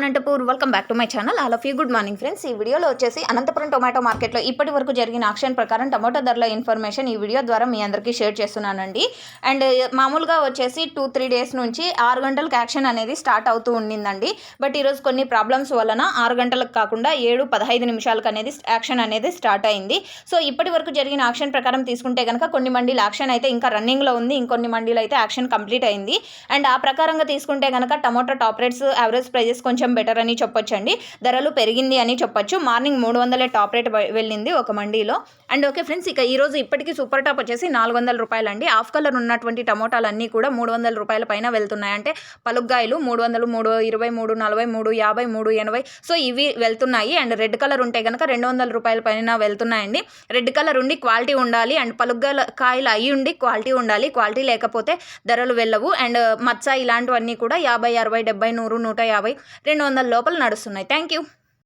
Anantapur. Welcome back to my channel all of you good morning friends ఈ వీడియోలో వచ్చేసి Anantapuram tomato మార్కెట్లో ఇప్పటి వరకు జరిగిన ఆక్షన్ ప్రకారం టమాటో ధరల ఇన్ఫర్మేషన్ ఈ వీడియో ద్వారా మీ అందరికీ షేర్ చేస్తున్నానండి. అండ్ uh, మామూలుగా వచ్చేసి టూ త్రీ డేస్ నుంచి ఆరు గంటలకు యాక్షన్ అనేది స్టార్ట్ అవుతూ ఉండిందండి. బట్ ఈరోజు కొన్ని ప్రాబ్లమ్స్ వలన ఆరు గంటలకు కాకుండా ఏడు పదహైదు నిమిషాలకు అనేది యాక్షన్ అనేది స్టార్ట్ అయింది. సో ఇప్పటి వరకు జరిగిన యాక్షన్ ప్రకారం తీసుకుంటే కనుక కొన్ని మండీలు యాక్షన్ అయితే ఇంకా రన్నింగ్లో ఉంది. ఇంకొన్ని మండీలు అయితే యాక్షన్ కంప్లీట్ అయింది. అండ్ ఆ ప్రకారంగా తీసుకుంటే కనుక tomato top rates average prices కొంచెం బెటర్ అని చెప్పొచ్చండి. ధరలు పెరిగింది అని చెప్పొచ్చు. మార్నింగ్ మూడు వందలే టాప్ రేట్ వెళ్ళింది ఒక మండీలో. అండ్ ఓకే ఫ్రెండ్స్ ఇక ఈరోజు ఇప్పటికీ సూపర్ టాప్ వచ్చేసి నాలుగు వందల రూపాయలండి. హాఫ్ కలర్ ఉన్నటువంటి టమోటాలు అన్నీ కూడా మూడు వందల రూపాయల పైన వెళ్తున్నాయి. అంటే పలుగ్గాయలు మూడు వందలు మూడు ఇరవై మూడు నలభై మూడు యాభై మూడు ఎనభై. సో ఇవి వెళ్తున్నాయి. అండ్ రెడ్ కలర్ ఉంటే కనుక రెండు వందల రూపాయల పైన వెళ్తున్నాయండి. రెడ్ కలర్ ఉండి క్వాలిటీ ఉండాలి. అండ్ పలుగ్గాయల కాయలు అయి ఉండి క్వాలిటీ ఉండాలి. క్వాలిటీ లేకపోతే ధరలు వెళ్ళవు. అండ్ మచ్చ ఇలాంటివన్నీ కూడా యాభై అరవై డెబ్బై నూరు నూట యాభై రెండు వందల లోపల నడుస్తున్నాయి. Thank you